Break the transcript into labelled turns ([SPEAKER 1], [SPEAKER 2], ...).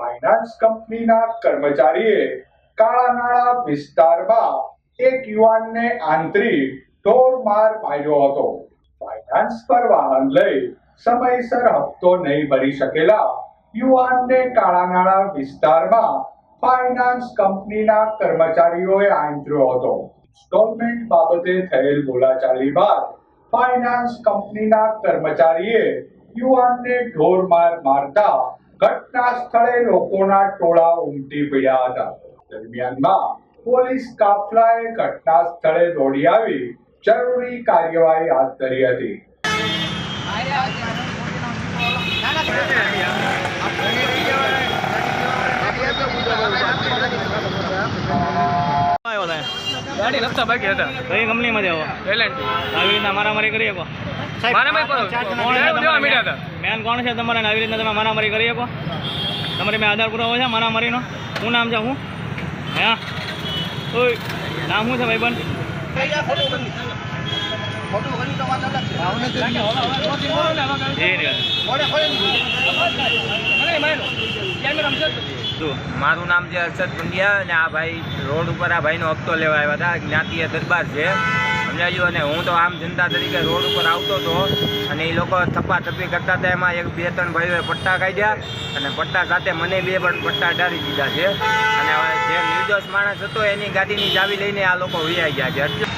[SPEAKER 1] Finance કંપનીના કર્મચારીએ કાળા નાળા વિસ્તારમાં એક યુવાનને આંતરી ઢોર માર માર્યો હતો. ફાઇનાન્સ પર વાહન લઈ સમયસર હપ્તો નહીં ભરી શકેલા યુવાનને કાળા નાળા વિસ્તારમાં ફાઇનાન્સ કંપનીના કર્મચારીઓએ આંતર્યો હતો. ઇન્સ્ટોલમેન્ટ બાબતે થયેલ બોલાચાલી બાદ ફાઇનાન્સ કંપનીના કર્મચારીએ યુવાનને ઢોર માર મારતા ઘટના સ્થળે લોકોના ટોળા ઉમટી પડ્યા હતા. દરમિયાનમાં પોલીસ કાફલાએ ઘટના સ્થળે દોડી આવી. જરૂરી કાર્યવાહી હાથ ધરી હતી.
[SPEAKER 2] ગાડી રસ્તા બાકી હતા.
[SPEAKER 3] કઈ કંપનીમાંથી આવો
[SPEAKER 2] એલએનટી
[SPEAKER 3] આવી રીતના મારામારી કરી શકો? મેન કોણ છે તમારે આવી રીતના તમે મારામારી કરી શકો. તમારે મેં આધાર પુરાવો છે મારામારીનો. શું નામ છે હું? હા? નામ શું છે ભાઈબંધ?
[SPEAKER 4] મારું નામ છે હર્ષદ પંડ્યા અને આ ભાઈ રોડ ઉપર આ ભાઈનો હપ્તો લેવા આવ્યા હતા. જ્ઞાતિય દરબાર છે. સમજાયું અને હું તો આમ જનતા તરીકે રોડ ઉપર આવતો હતો અને એ લોકો થપ્પા થપ્પી કરતા હતા. એમાં એક બે ત્રણ ભાઈઓએ પટ્ટા કાઢ્યા અને પટ્ટા સાથે મને બે પણ પટ્ટા ડારી દીધા છે. અને હવે જે નિર્દોષ માણસ હતો એની ગાડીની ચાવી લઈને આ લોકો વિયાઈ ગયા છે.